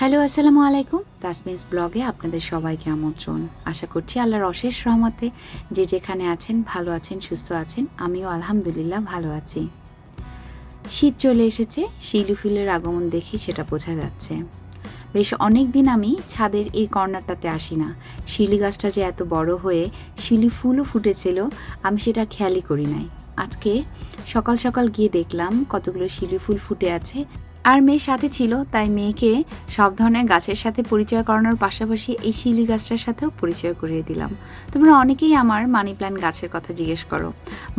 Hello, আসসালামু আলাইকুম। তাসমিস ব্লগে আপনাদের সবাইকে আমন্ত্রণ। আশা করছি আল্লাহর অশেষ রহমতে যে যেখানে আছেন, ভালো আছেন, সুস্থ আছেন, আমিও আলহামদুলিল্লাহ ভালো আছি। শীত চলে এসেছে, শিলু ফুলের আগমন দেখি সেটা বোঝা যাচ্ছে। বেশ অনেক দিন আমি ছাদের এই কর্নারটাতে আসি না। শিলি গাছটা যে এত বড় হয়ে শিলি ফুলও ফুটেছিল, আমি সেটা খেয়ালই করি নাই। আজকে সকাল সকাল গিয়ে দেখলাম কতগুলো শিলি ফুল ফুটে আছে আর মেয়ে সাথে ছিল, তাই মেয়েকে সব ধরনের গাছের সাথে পরিচয় করানোর পাশাপাশি এই শিউলি গাছটার সাথেও পরিচয় করিয়ে দিলাম। তোমরা অনেকেই আমার মানি প্ল্যান্ট গাছের কথা জিজ্ঞেস করো।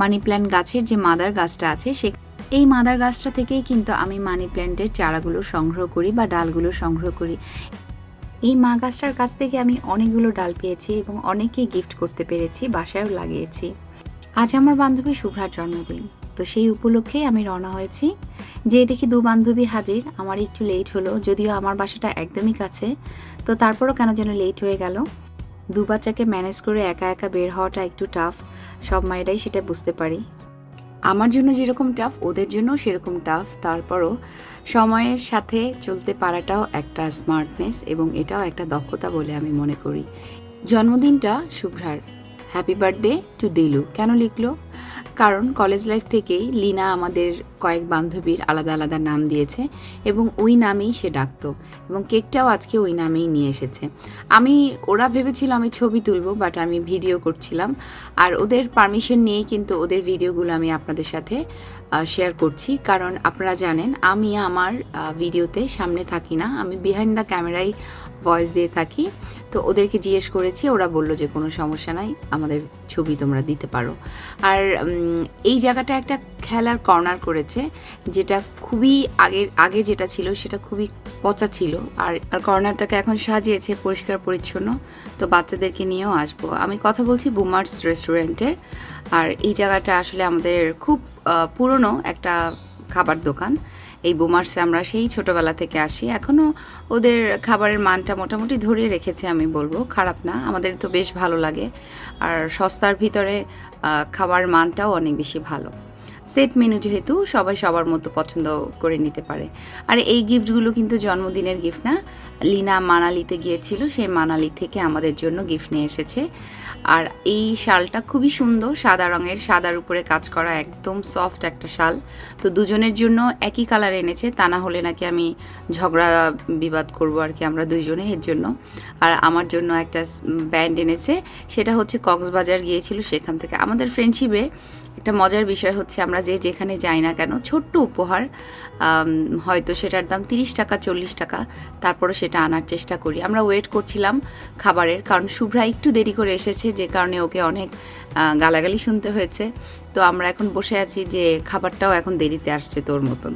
মানি প্ল্যান্ট গাছের যে মাদার গাছটা আছে, সে এই মাদার গাছটা থেকেই কিন্তু আমি মানি প্ল্যান্টের চারাগুলো সংগ্রহ করি বা ডালগুলো সংগ্রহ করি। এই মা গাছটার কাছ থেকে আমি অনেকগুলো ডাল পেয়েছি এবং অনেকেই গিফট করতে পেরেছি, বাসায়ও লাগিয়েছি। আজ আমার বান্ধবী শুভ্রার জন্মদিন। তো সেই উপলক্ষেই আমি রওনা হয়েছি। যে দেখি দু বান্ধবী হাজির, আমার একটু লেট হলো, যদিও আমার বাসাটা একদমই কাছে। তো তারপরও কেন যেন লেট হয়ে গেল। দু বাচ্চাকে ম্যানেজ করে একা একা বের হওয়াটা একটু টাফ সব মায়েরাই সেটা বুঝতে পারি। আমার জন্য যেরকম টাফ ওদের জন্য সেরকম টাফ তারপরও সময়ের সাথে চলতে পারাটাও একটা স্মার্টনেস এবং এটাও একটা দক্ষতা বলে আমি মনে করি। জন্মদিনটা শুভ্রার। হ্যাপি বার্থডে টু দিলু। কেন লিখলো? কারণ কলেজ লাইফ থেকেই লিনা আমাদের কয়েক বান্ধবীর আলাদা আলাদা নাম দিয়েছে এবং ওই নামেই সে ডাকতো এবং কেকটাও আজকে ওই নামেই নিয়ে এসেছে। আমি, ওরা ভেবেছিল আমি ছবি তুলবো বাট আমি ভিডিও করছিলাম। আর ওদের পারমিশন নিয়েই কিন্তু ওদের ভিডিওগুলো আমি আপনাদের সাথে শেয়ার করছি। কারণ আপনারা জানেন, আমি আমার ভিডিওতে সামনে থাকি না। আমি বিহাইন্ড দ্য ক্যামেরায় ভয়েস দিয়ে থাকি। তো ওদেরকে জিজ্ঞেস করেছি, ওরা বলল যে কোনো সমস্যা নাই, আমাদের ছবি তোমরা দিতে পারো। আর এই জায়গাটা একটা খেলার কর্নার করেছে, যেটা খুবই আগের আগে যেটা ছিল সেটা খুবই পচা ছিল। আর আর কর্নারটাকে এখন সাজিয়েছে পরিষ্কার পরিচ্ছন্ন, তো বাচ্চাদেরকে নিয়েও আসব। আমি কথা বলছি বুমার্স রেস্টুরেন্টের, আর এই জায়গাটা আসলে আমাদের খুব পুরনো একটা খাবার দোকান। এই বোমার্সে আমরা সেই ছোটবেলা থেকে আসি। এখনও ওদের খাবারের মানটা মোটামুটি ধরে রেখেছে আমি বলব। খারাপ না, আমাদের তো বেশ ভালো লাগে। আর সস্তার ভিতরে খাবার মানটাও অনেক বেশি ভালো। সেট মেনু যেহেতু সবাই সবার মতো পছন্দ করে নিতে পারে। আর এই গিফটগুলো কিন্তু জন্মদিনের গিফট না। লিনা মানালিতে গিয়েছিল সেই মানালি থেকে আমাদের জন্য গিফট নিয়ে এসেছে। আর এই শালটা খুবই সুন্দর, সাদা রঙের, সাদার উপরে কাজ করা একদম সফট একটা শাল। তো দুজনের জন্য একই কালার এনেছে, তা না হলে নাকি আমি ঝগড়া বিবাদ করব আর কি আমরা দুইজনে এর জন্য। আর আমার জন্য একটা ব্যান্ড এনেছে, সেটা হচ্ছে কক্সবাজার গিয়েছিল, সেখান থেকে আমাদের ফ্রেন্ডশিপে একটা মজার বিষয় হচ্ছে আমরা যে যেখানে যাই না কেন, ছোট্ট উপহার হয়তো সেটার দাম তিরিশ টাকা, চল্লিশ টাকা তারপরে সেটা আনার চেষ্টা করি। আমরা ওয়েট করছিলাম খাবারের, কারণ শুভ্রা একটু দেরি করে এসেছে, যে কারণে ওকে অনেক গালাগালি শুনতে হয়েছে। তো আমরা এখন বসে আছি যে খাবারটাও এখন দেরিতে আসছে তোর মতন।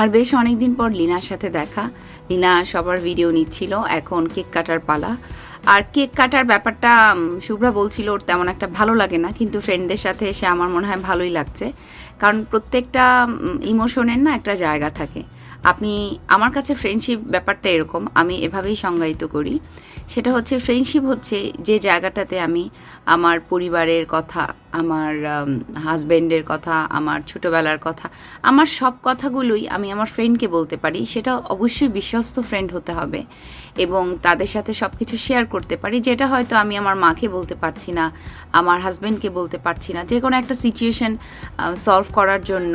আর বেশ অনেক দিন পর লিনার সাথে দেখা। লিনা সবার ভিডিও নিচ্ছিল, এখন কেক কাটার পালা। আর কেক কাটার ব্যাপারটা শুভ্রা বলছিল ওর তেমন একটা ভালো লাগে না, কিন্তু ফ্রেন্ডদের সাথে এসে আমার মনে হয় ভালোই লাগছে। কারণ প্রত্যেকটা ইমোশনের না একটা জায়গা থাকে। আপনি, আমার কাছে ফ্রেন্ডশিপ ব্যাপারটা এরকম, আমি এভাবেই সংজ্ঞায়িত করি। সেটা হচ্ছে ফ্রেন্ডশিপ হচ্ছে যে জায়গাটাতে আমি আমার পরিবারের কথা, আমার হাজব্যান্ডের কথা, আমার ছোটোবেলার কথা, আমার সব কথাগুলোই আমি আমার ফ্রেন্ডকে বলতে পারি। সেটা অবশ্যই বিশ্বস্ত ফ্রেন্ড হতে হবে এবং তাদের সাথে সব কিছু শেয়ার করতে পারি। যেটা হয়তো আমি আমার মাকে বলতে পারছি না, আমার হাজব্যান্ডকে বলতে পারছি না। যে কোনো একটা সিচুয়েশন সলভ করার জন্য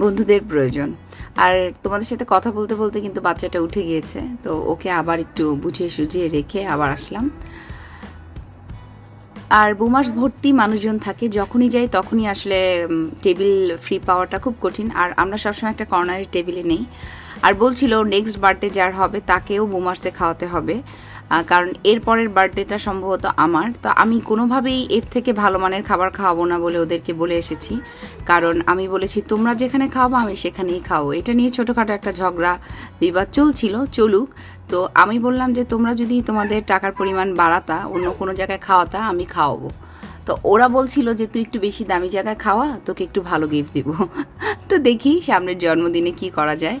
বন্ধুদের প্রয়োজন। আর তোমাদের সাথে কথা বলতে বলতে কিন্তু বাচ্চাটা উঠে গিয়েছে, তো ওকে আবার একটু বুঝিয়ে সুঝিয়ে রেখে আবার আসলাম। আর বুমার্স ভর্তি মানুষজন থাকে, যখনই যাই তখনই আসলে টেবিল ফ্রি পাওয়াটা খুব কঠিন। আর আমরা সবসময় একটা কর্নারের টেবিলে নেই। আর বলছিল নেক্সট বার্থডে যার হবে তাকেও বোমার্সে খাওয়াতে হবে। কারণ এর পরের বার্থডেটা সম্ভবত আমার। তো আমি কোনোভাবেই এর থেকে ভালো মানের খাবার খাওয়াবো না বলে ওদেরকে বলে এসেছি। কারণ আমি বলেছি, তোমরা যেখানে খাওয়াবো, আমি সেখানেই খাওয়াবো। এটা নিয়ে ছোটোখাটো একটা ঝগড়া, বিবাদ চলছিল, চলুক। তো আমি বললাম যে, তোমরা যদি তোমাদের টাকার পরিমাণ বাড়াতা, অন্য কোনো জায়গায় খাওয়াতা, আমি খাওয়াবো। তো ওরা বলছিল যে, তুই একটু বেশি দামি জায়গায় খাওয়া, তোকে একটু ভালো গিফট দেবো। তো দেখি সামনের জন্মদিনে কি করা যায়।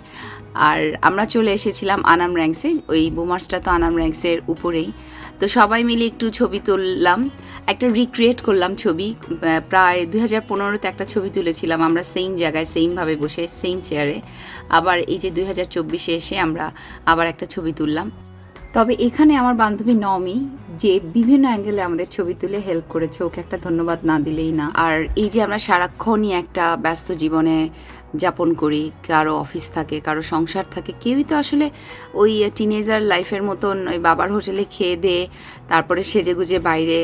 আর আমরা চলে এসেছিলাম আনাম র্যাঙ্কসে ওই বুমার্সটা তো আনাম র্যাঙ্কসের উপরেই। তো সবাই মিলে একটু ছবি তুললাম, একটা রিক্রিয়েট করলাম ছবি প্রায় দুই হাজার পনেরোতে একটা ছবি তুলেছিলাম আমরা সেম জায়গায় সেমভাবে বসে সেম চেয়ারে আবার এই যে দুই হাজার চব্বিশে এসে আমরা আবার একটা ছবি তুললাম। তবে এখানে আমার বান্ধবী নমি, যে বিভিন্ন অ্যাঙ্গেলে আমাদের ছবি তুলে হেল্প করেছে, ওকে একটা ধন্যবাদ না দিলেই না। আর এই যে আমরা সারাক্ষণই একটা ব্যস্ত জীবনে যাপন করি, কারও অফিস থাকে, কারও সংসার থাকে, কেউই তো আসলে ওই টিনেজার লাইফের মতন ওই বাবার হোটেলে খেয়ে দিয়ে তারপরে সেজেগুজে বাইরে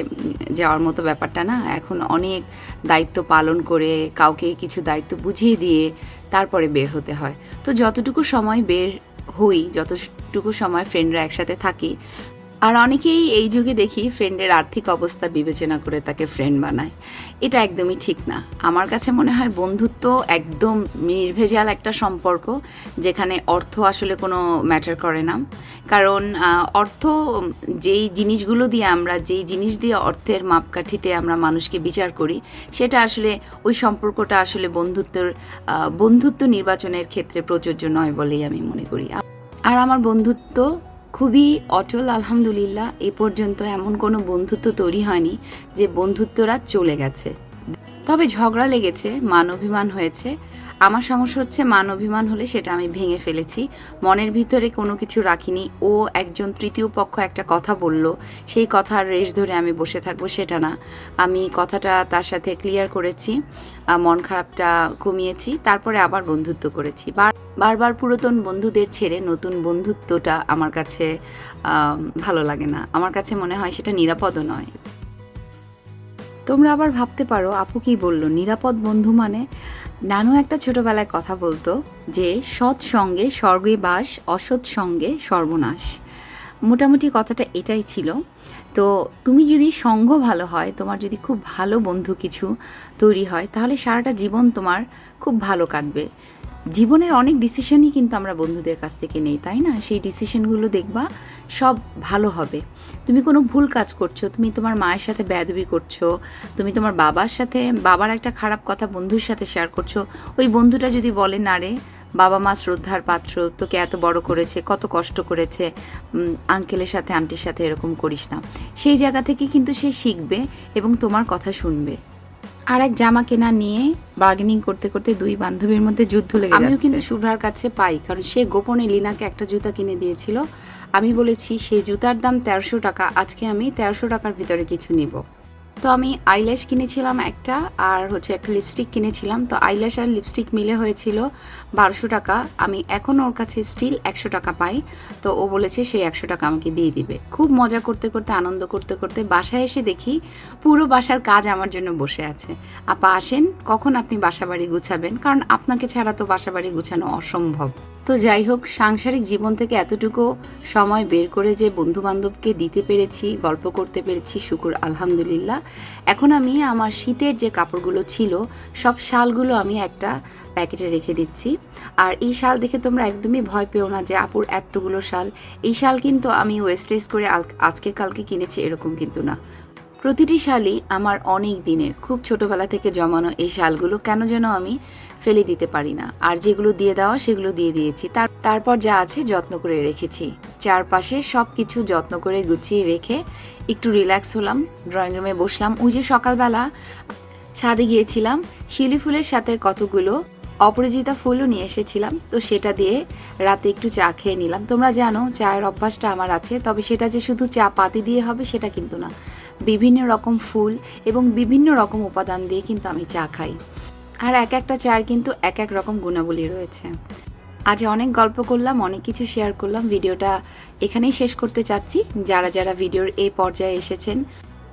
যাওয়ার মতো ব্যাপারটা না। এখন অনেক দায়িত্ব পালন করে, কাউকে কিছু দায়িত্ব বুঝিয়ে দিয়ে তারপরে বের হতে হয়। তো যতটুকু সময় বের হই, যতটুকু সময় ফ্রেন্ডরা একসাথে থাকি আর অনেকেই এই যুগে দেখি ফ্রেন্ডের আর্থিক অবস্থা বিবেচনা করে তাকে ফ্রেন্ড বানায়। এটা একদমই ঠিক না। আমার কাছে মনে হয় বন্ধুত্ব একদম নির্ভেজাল একটা সম্পর্ক, যেখানে অর্থ আসলে কোনো ম্যাটার করে না। কারণ অর্থ যেই জিনিসগুলো দিয়ে আমরা, যেই জিনিস দিয়ে অর্থের মাপকাঠিতে আমরা মানুষকে বিচার করি, সেটা আসলে ওই সম্পর্কটা আসলে বন্ধুত্বের বন্ধুত্ব নির্বাচনের ক্ষেত্রে প্রযোজ্য নয় বলেই আমি মনে করি। আর আমার বন্ধুত্ব খুবই অটল, আলহামদুলিল্লাহ। এ পর্যন্ত এমন কোনো বন্ধুত্ব তৈরি হয়নি যে বন্ধুত্বরা চলে গেছে। তবে ঝগড়া লেগেছে, মান অভিমান হয়েছে। আমার সমস্যা হচ্ছে মান অভিমান হলে সেটা আমি ভেঙে ফেলেছি। মনের ভিতরে কোনো কিছু রাখিনি। ও একজন তৃতীয় পক্ষ একটা কথা বলল। সেই কথার রেশ ধরে আমি বসে থাকব সেটা না। আমি কথাটা তার সাথে ক্লিয়ার করেছি। মন খারাপটা কমিয়েছি। তারপরে আবার বন্ধুত্ব করেছি। বারবার পুরাতন বন্ধুদের ছেড়ে নতুন বন্ধুত্বটা আমার কাছে ভালো লাগে না। আমার কাছে মনে হয় সেটা নিরাপদও নয়। তোমরা আবার ভাবতে পারো, আপু কি বলল? নিরাপদ বন্ধু মানে? নানু একটা ছোটবেলায় কথা বলতো যে, সৎ সঙ্গে স্বর্গে বাস, অসৎ সঙ্গে সর্বনাশ। মোটামুটি কথাটা এটাই ছিল। তো তুমি যদি সঙ্গ ভালো হয়, তোমার যদি খুব ভালো বন্ধু কিছু তৈরি হয়, তাহলে সারাটা জীবন তোমার খুব ভালো কাটবে। জীবনের অনেক ডিসিশনই কিন্তু আমরা বন্ধুদের কাছ থেকে নেই, তাই না? সেই ডিসিশনগুলো দেখবা সব ভালো হবে। তুমি কোনো ভুল কাজ করছ, তুমি তোমার মায়ের সাথে বেয়াদবি করছ, তুমি তোমার বাবার সাথে, বাবার একটা খারাপ কথা বন্ধুর সাথে শেয়ার করছ, ওই বন্ধুটা যদি বলে, না রে, বাবা মা শ্রদ্ধার পাত্র, তোকে এত বড় করেছে, কত কষ্ট করেছে আঙ্কেলের সাথে আন্টির সাথে এরকম করিস না। সেই জায়গা থেকে কিন্তু সে শিখবে এবং তোমার কথা শুনবে। আর এক জামা কেনা নিয়ে বার্গেনিং করতে করতে দুই বান্ধবীর মধ্যে যুদ্ধ লেগে আমিও কিন্তু শুভ্রার কাছে পাই কারণ সে গোপনে লিনাকে একটা জুতা কিনে দিয়েছিল। আমি বলেছি সেই জুতার দাম তেরোশো টাকা আজকে আমি তেরোশো টাকার ভিতরে কিছু নিব। তো আমি আইল্যাশ কিনেছিলাম একটা আর হচ্ছে একটা লিপস্টিক কিনেছিলাম। তো আইল্যাশ আর লিপস্টিক মিলে হয়েছিল বারোশো টাকা। আমি এখন ওর কাছে স্টিল একশো টাকা পাই। তো ও বলেছে সেই একশো টাকা আমাকে দিয়ে দিবে। খুব মজা করতে করতে, আনন্দ করতে করতে বাসায় এসে দেখি পুরো বাসার কাজ আমার জন্য বসে আছে। আপা আসেন, কখন আপনি বাসা বাড়ি গুছাবেন? কারণ আপনাকে ছাড়া তো বাসা বাড়ি গুছানো অসম্ভব। তো যাই হোক, সাংসারিক জীবন থেকে এতটুকু সময় বের করে যে বন্ধু বান্ধবকে দিতে পেরেছি, গল্প করতে পেরেছি, শুকুর, আলহামদুলিল্লাহ। এখন আমি আমার শীতের যে কাপড়গুলো ছিল, সব শালগুলো আমি একটা প্যাকেটে রেখে দিচ্ছি। আর এই শাল দেখে তোমরা একদমই ভয় পেও না যে আপুর এতগুলো শাল। এই শাল কিন্তু আমি ওয়েস্টেজ করে আজকে কালকে কিনেছি, এরকম কিন্তু না। প্রতিটি শালই আমার অনেক দিনের, খুব ছোটবেলা থেকে জমানো এই শালগুলো কেন যেন আমি ফেলে দিতে পারি না। আর যেগুলো দিয়ে দেওয়া, সেগুলো দিয়ে দিয়েছি। তার, তারপর যা আছে যত্ন করে রেখেছি। চারপাশে সব কিছু যত্ন করে গুছিয়ে রেখে একটু রিল্যাক্স হলাম, ড্রয়িং রুমে বসলাম। ওই যে সকালবেলা ছাদে গিয়েছিলাম শিলি ফুলের সাথে কতগুলো অপরাজিতা ফুলও নিয়ে এসেছিলাম। তো সেটা দিয়ে রাতে একটু চা খেয়ে নিলাম। তোমরা জানো, চায়ের অভ্যাসটা আমার আছে, তবে সেটা যে শুধু চা পাতি দিয়ে হবে, সেটা কিন্তু না। বিভিন্ন রকম ফুল এবং বিভিন্ন রকম উপাদান দিয়ে কিন্তু আমি চা খাই। আর এক একটা চায়ের কিন্তু এক এক রকম গুণাবলী রয়েছে। আজ অনেক গল্প করলাম, অনেক কিছু শেয়ার করলাম, ভিডিওটা এখানেই শেষ করতে চাচ্ছি। যারা যারা ভিডিওর এই পর্যায়ে এসেছেন,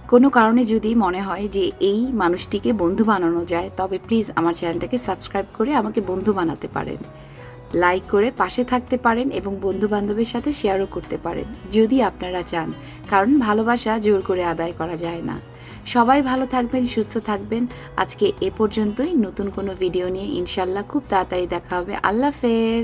কোনো কারণে যদি মনে হয় যে এই মানুষটিকে বন্ধু বানানো যায়, তবে প্লিজ আমার চ্যানেলটাকে সাবস্ক্রাইব করে আমাকে বন্ধু বানাতে পারেন। লাইক করে পাশে থাকতে পারেন এবং বন্ধু বান্ধবের সাথে শেয়ারও করতে পারেন, যদি আপনারা চান। কারণ ভালোবাসা জোর করে আদায় করা যায় না। সবাই ভালো থাকবেন, সুস্থ থাকবেন। আজকে এ পর্যন্তই। নতুন কোনো ভিডিও নিয়ে ইনশাল্লাহ খুব তাড়াতাড়ি দেখা হবে। আল্লাহ হাফেজ।